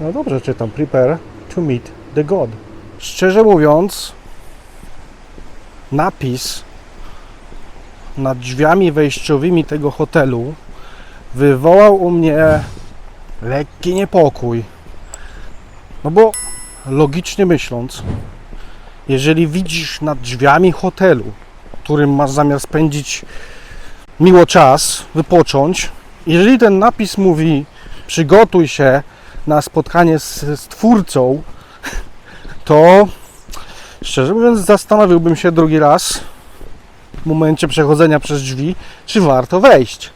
No dobrze czytam. Prepare to meet the God. Szczerze mówiąc, napis nad drzwiami wejściowymi tego hotelu wywołał u mnie lekki niepokój. No bo logicznie myśląc, jeżeli widzisz nad drzwiami hotelu, którym masz zamiar spędzić miło czas, wypocząć, jeżeli ten napis mówi przygotuj się na spotkanie z, z twórcą, to szczerze mówiąc zastanowiłbym się drugi raz w momencie przechodzenia przez drzwi, czy warto wejść.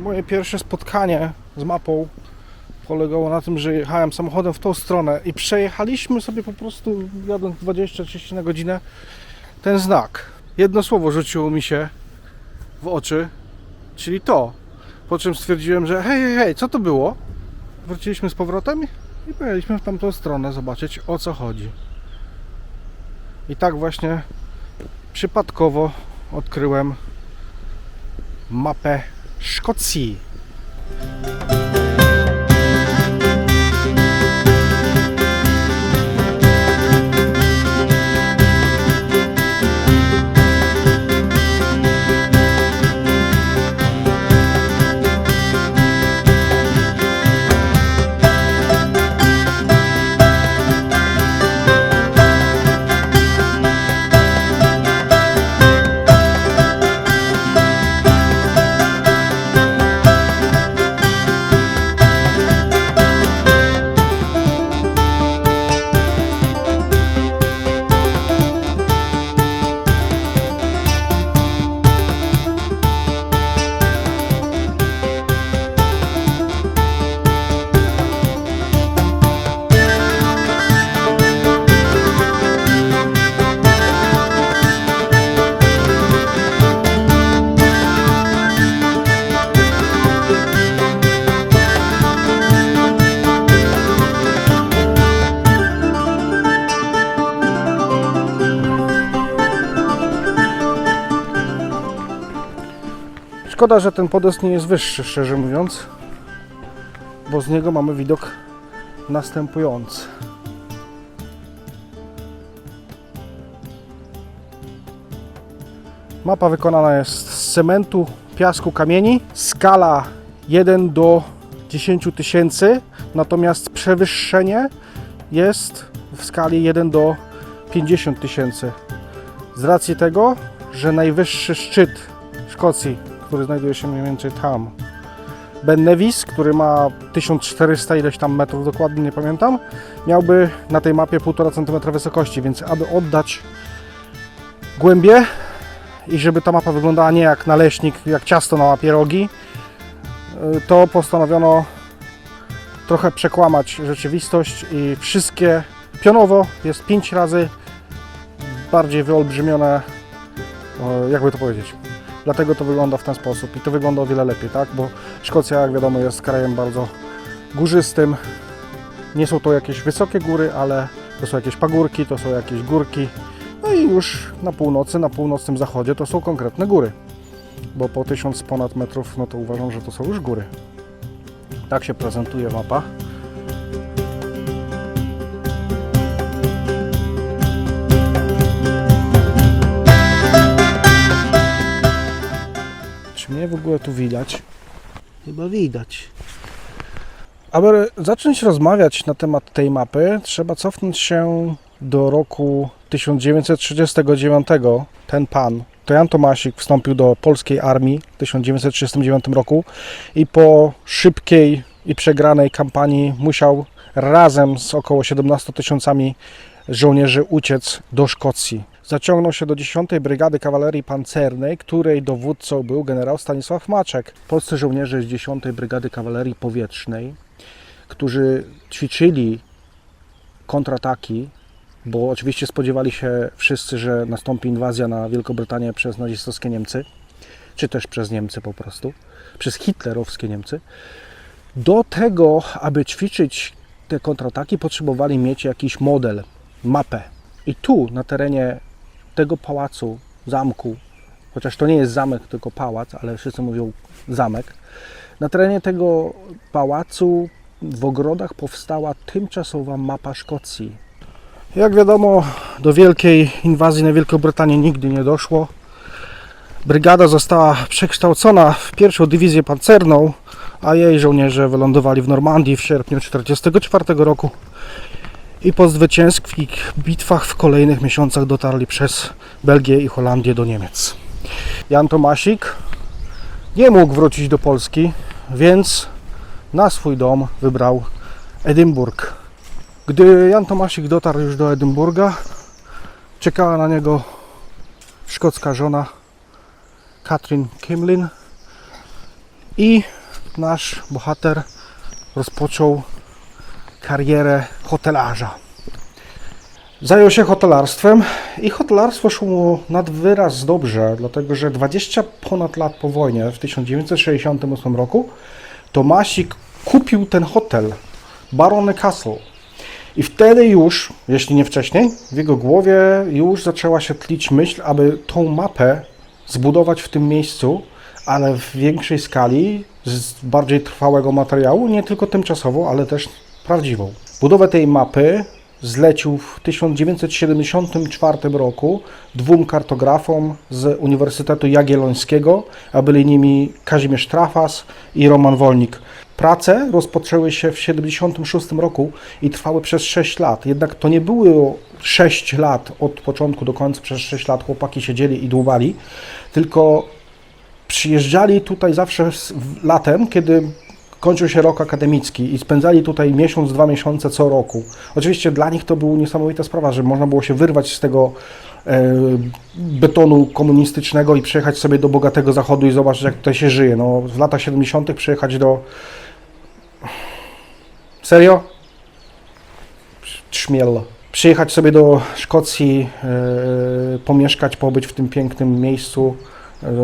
Moje pierwsze spotkanie z mapą polegało na tym, że jechałem samochodem w tą stronę i przejechaliśmy sobie po prostu jadąc 20-30 na godzinę ten znak. Jedno słowo rzuciło mi się w oczy, czyli to. Po czym stwierdziłem, że hej, hej, hej, co to było? Wróciliśmy z powrotem i pojechaliśmy w tamtą stronę zobaczyć o co chodzi. I tak właśnie przypadkowo odkryłem mapę Szkocji. Szkoda, że ten podest nie jest wyższy, szczerze mówiąc, bo z niego mamy widok następujący. Mapa wykonana jest z cementu, piasku, kamieni. Skala 1 do 10 tysięcy, natomiast przewyższenie jest w skali 1 do 50 tysięcy. Z racji tego, że najwyższy szczyt Szkocji, który znajduje się mniej więcej tam, Ben Nevis, który ma 1400 ileś tam metrów, dokładnie nie pamiętam, miałby na tej mapie 1,5 cm wysokości, więc aby oddać głębię i żeby ta mapa wyglądała nie jak naleśnik, jak ciasto na mapie rogi, y, to postanowiono trochę przekłamać rzeczywistość i wszystkie pionowo jest 5 razy bardziej wyolbrzymione, jakby to powiedzieć. Dlatego to wygląda w ten sposób i to wygląda o wiele lepiej, tak? Bo Szkocja, jak wiadomo, jest krajem bardzo górzystym. Nie są to jakieś wysokie góry, ale to są jakieś pagórki, to są jakieś górki. No i już na północy, na północnym zachodzie to są konkretne góry. Bo po 1000 ponad metrów, no to uważam, że to są już góry. Tak się prezentuje mapa. Mnie w ogóle tu widać? Chyba widać. Aby zacząć rozmawiać na temat tej mapy, trzeba cofnąć się do roku 1939. Ten pan, to Jan Tomasik, wstąpił do polskiej armii w 1939 roku i po szybkiej i przegranej kampanii musiał razem z około 17 tysiącami żołnierzy uciec do Szkocji. Zaciągnął się do 10 Brygady Kawalerii Pancernej, której dowódcą był generał Stanisław Maczek. Polscy żołnierze z 10 Brygady Kawalerii Powietrznej, którzy ćwiczyli kontrataki, bo oczywiście spodziewali się wszyscy, że nastąpi inwazja na Wielkobrytanię przez nazistowskie Niemcy, czy też przez Niemcy po prostu, przez hitlerowskie Niemcy. Do tego, aby ćwiczyć te kontrataki, potrzebowali mieć jakiś model, mapę. I tu, na terenie tego pałacu, zamku, chociaż to nie jest zamek, tylko pałac, ale wszyscy mówią zamek. Na terenie tego pałacu w ogrodach powstała tymczasowa mapa Szkocji. Jak wiadomo, do wielkiej inwazji na Wielką Brytanię nigdy nie doszło. Brygada została przekształcona w pierwszą dywizję pancerną, a jej żołnierze wylądowali w Normandii w sierpniu 1944 roku i po zwycięskich bitwach w kolejnych miesiącach dotarli przez Belgię i Holandię do Niemiec. Jan Tomasik nie mógł wrócić do Polski, więc na swój dom wybrał Edynburg. Gdy Jan Tomasik dotarł już do Edynburga, czekała na niego szkocka żona Katrin Kimlin i nasz bohater rozpoczął karierę hotelarza. Zajął się hotelarstwem i hotelarstwo szło mu nad wyraz dobrze, dlatego że 20 ponad lat po wojnie, w 1968 roku, Tomasik kupił ten hotel, Barony Castle. I wtedy już, jeśli nie wcześniej, w jego głowie już zaczęła się tlić myśl, aby tą mapę zbudować w tym miejscu, ale w większej skali, z bardziej trwałego materiału, nie tylko tymczasowo, ale też prawdziwą. Budowę tej mapy zlecił w 1974 roku dwóm kartografom z Uniwersytetu Jagiellońskiego, a byli nimi Kazimierz Trafas i Roman Wolnik. Prace rozpoczęły się w 1976 roku i trwały przez 6 lat. Jednak to nie było 6 lat od początku do końca, przez 6 lat chłopaki siedzieli i dłubali, tylko przyjeżdżali tutaj zawsze latem, kiedy kończył się rok akademicki i spędzali tutaj miesiąc, dwa miesiące co roku. Oczywiście dla nich to była niesamowita sprawa, że można było się wyrwać z tego e, betonu komunistycznego i przyjechać sobie do bogatego zachodu i zobaczyć, jak tutaj się żyje. No, w latach 70. przyjechać do. Serio? Trzmiel. Przyjechać sobie do Szkocji, e, pomieszkać, pobyć w tym pięknym miejscu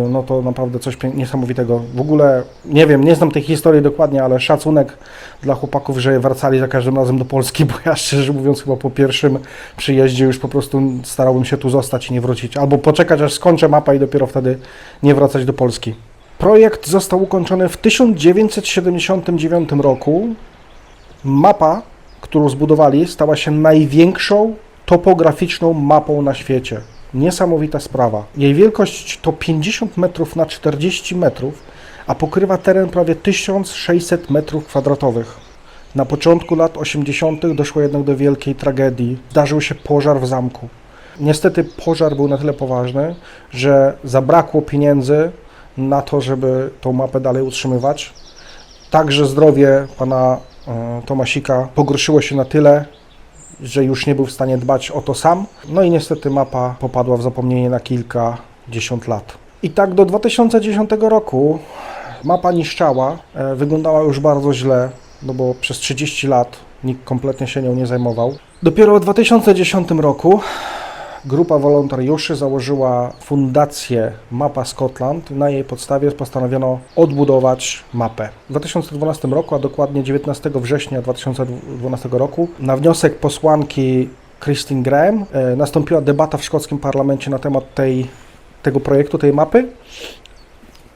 no to naprawdę coś niesamowitego. W ogóle nie wiem, nie znam tej historii dokładnie, ale szacunek dla chłopaków, że wracali za każdym razem do Polski, bo ja szczerze mówiąc chyba po pierwszym przyjeździe już po prostu starałbym się tu zostać i nie wrócić. Albo poczekać aż skończę mapę i dopiero wtedy nie wracać do Polski. Projekt został ukończony w 1979 roku. Mapa, którą zbudowali, stała się największą topograficzną mapą na świecie. Niesamowita sprawa. Jej wielkość to 50 metrów na 40 metrów, a pokrywa teren prawie 1600 metrów kwadratowych. Na początku lat 80. doszło jednak do wielkiej tragedii. Zdarzył się pożar w zamku. Niestety pożar był na tyle poważny, że zabrakło pieniędzy na to, żeby tą mapę dalej utrzymywać. Także zdrowie pana e, Tomasika pogorszyło się na tyle, że już nie był w stanie dbać o to sam. No i niestety mapa popadła w zapomnienie na kilkadziesiąt lat. I tak do 2010 roku mapa niszczała, e, wyglądała już bardzo źle, no bo przez 30 lat nikt kompletnie się nią nie zajmował. Dopiero w 2010 roku Grupa wolontariuszy założyła fundację Mapa Scotland. Na jej podstawie postanowiono odbudować mapę. W 2012 roku, a dokładnie 19 września 2012 roku, na wniosek posłanki Christine Graham e, nastąpiła debata w szkockim parlamencie na temat tej, tego projektu, tej mapy,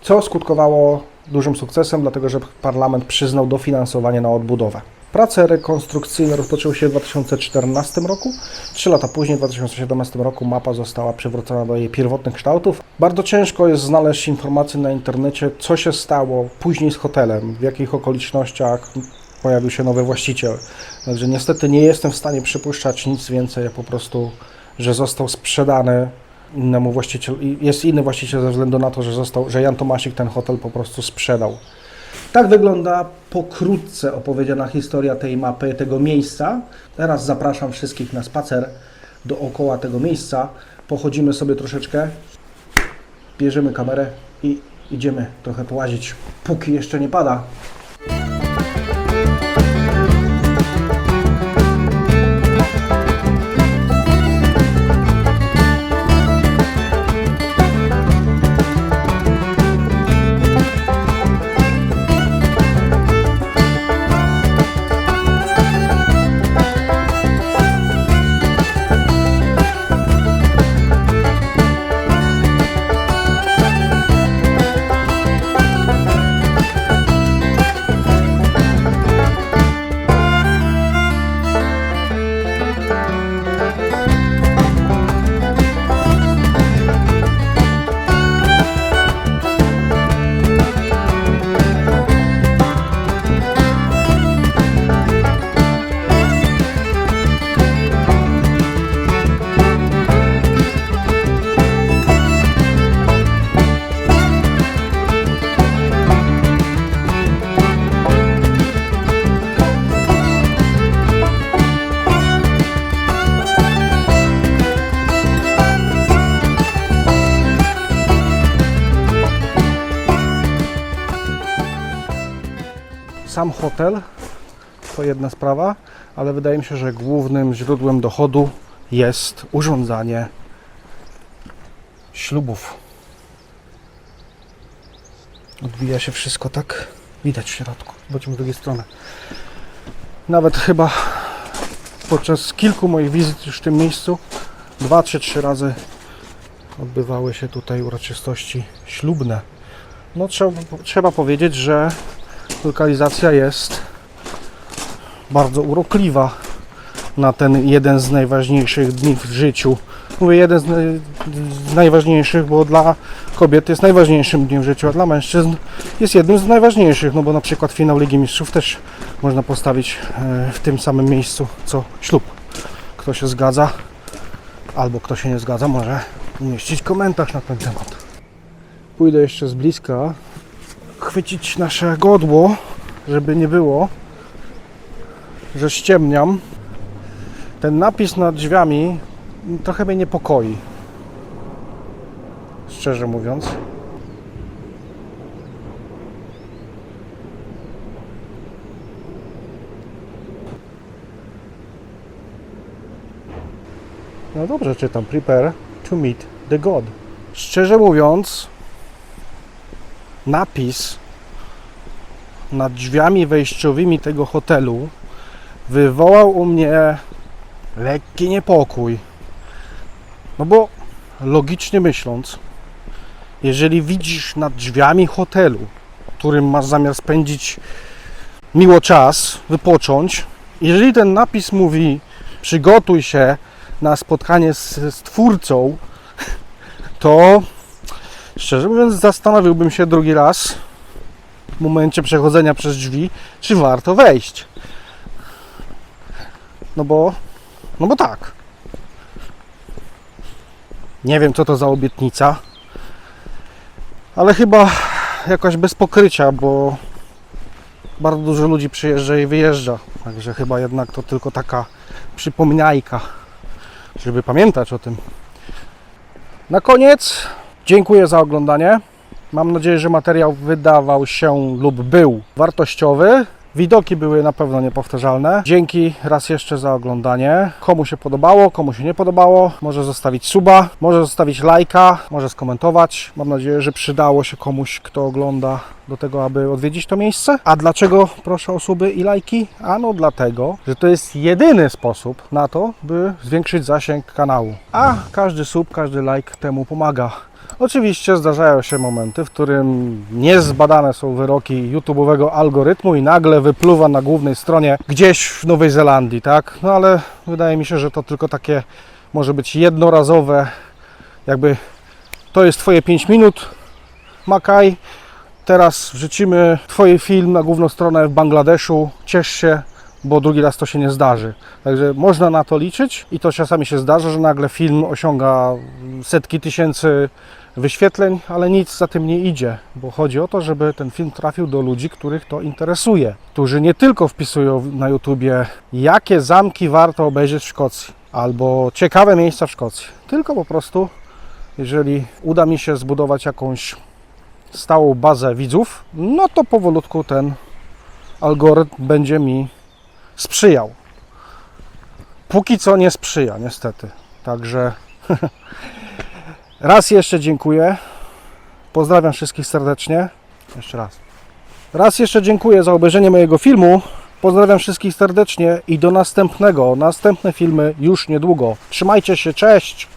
co skutkowało dużym sukcesem, dlatego że parlament przyznał dofinansowanie na odbudowę. Prace rekonstrukcyjne rozpoczęły się w 2014 roku. Trzy lata później, w 2017 roku, mapa została przywrócona do jej pierwotnych kształtów. Bardzo ciężko jest znaleźć informacje na internecie, co się stało później z hotelem, w jakich okolicznościach pojawił się nowy właściciel. Także niestety nie jestem w stanie przypuszczać nic więcej, po prostu, że został sprzedany innemu właścicielowi. Jest inny właściciel ze względu na to, że, został, że Jan Tomasik ten hotel po prostu sprzedał. Tak wygląda pokrótce opowiedziana historia tej mapy, tego miejsca. Teraz zapraszam wszystkich na spacer dookoła tego miejsca. Pochodzimy sobie troszeczkę, bierzemy kamerę i idziemy trochę połazić, póki jeszcze nie pada. Hotel to jedna sprawa, ale wydaje mi się, że głównym źródłem dochodu jest urządzanie ślubów. Odbija się wszystko tak, widać w środku. Zobaczmy z drugiej strony. Nawet chyba podczas kilku moich wizyt już w tym miejscu, dwa czy trzy razy odbywały się tutaj uroczystości ślubne. No trzeba, trzeba powiedzieć, że lokalizacja jest bardzo urokliwa na ten jeden z najważniejszych dni w życiu. Mówię jeden z, naj, z najważniejszych, bo dla kobiet jest najważniejszym dniem w życiu, a dla mężczyzn jest jednym z najważniejszych, no bo na przykład finał Ligi Mistrzów też można postawić e, w tym samym miejscu co ślub. Kto się zgadza, albo kto się nie zgadza, może umieścić komentarz na ten temat. Pójdę jeszcze z bliska chwycić nasze godło, żeby nie było, że ściemniam. Ten napis nad drzwiami trochę mnie niepokoi. Szczerze mówiąc. No dobrze czytam. Prepare to meet the God. Szczerze mówiąc, napis nad drzwiami wejściowymi tego hotelu wywołał u mnie lekki niepokój. No bo logicznie myśląc, jeżeli widzisz nad drzwiami hotelu, w którym masz zamiar spędzić miło czas, wypocząć, jeżeli ten napis mówi przygotuj się na spotkanie z, z twórcą, to szczerze mówiąc zastanowiłbym się drugi raz w momencie przechodzenia przez drzwi, czy warto wejść. No bo, no bo tak. Nie wiem, co to za obietnica, ale chyba jakoś bez pokrycia, bo bardzo dużo ludzi przyjeżdża i wyjeżdża. Także chyba jednak to tylko taka przypomniajka, żeby pamiętać o tym. Na koniec dziękuję za oglądanie. Mam nadzieję, że materiał wydawał się lub był wartościowy. Widoki były na pewno niepowtarzalne. Dzięki raz jeszcze za oglądanie. Komu się podobało, komu się nie podobało, może zostawić suba, może zostawić lajka, może skomentować. Mam nadzieję, że przydało się komuś, kto ogląda do tego, aby odwiedzić to miejsce. A dlaczego proszę o suby i lajki? Ano dlatego, że to jest jedyny sposób na to, by zwiększyć zasięg kanału. A każdy sub, każdy like temu pomaga. Oczywiście zdarzają się momenty, w którym niezbadane są wyroki YouTube'owego algorytmu i nagle wypluwa na głównej stronie gdzieś w Nowej Zelandii, tak? No ale wydaje mi się, że to tylko takie może być jednorazowe, jakby to jest Twoje 5 minut, Makaj, teraz wrzucimy Twój film na główną stronę w Bangladeszu, ciesz się, bo drugi raz to się nie zdarzy. Także można na to liczyć i to czasami się zdarza, że nagle film osiąga setki tysięcy wyświetleń, ale nic za tym nie idzie, bo chodzi o to, żeby ten film trafił do ludzi, których to interesuje, którzy nie tylko wpisują na YouTubie, jakie zamki warto obejrzeć w Szkocji, albo ciekawe miejsca w Szkocji, tylko po prostu, jeżeli uda mi się zbudować jakąś stałą bazę widzów, no to powolutku ten algorytm będzie mi sprzyjał. Póki co nie sprzyja, niestety. Także raz jeszcze dziękuję. Pozdrawiam wszystkich serdecznie. Jeszcze raz. Raz jeszcze dziękuję za obejrzenie mojego filmu. Pozdrawiam wszystkich serdecznie i do następnego. Następne filmy już niedługo. Trzymajcie się, cześć!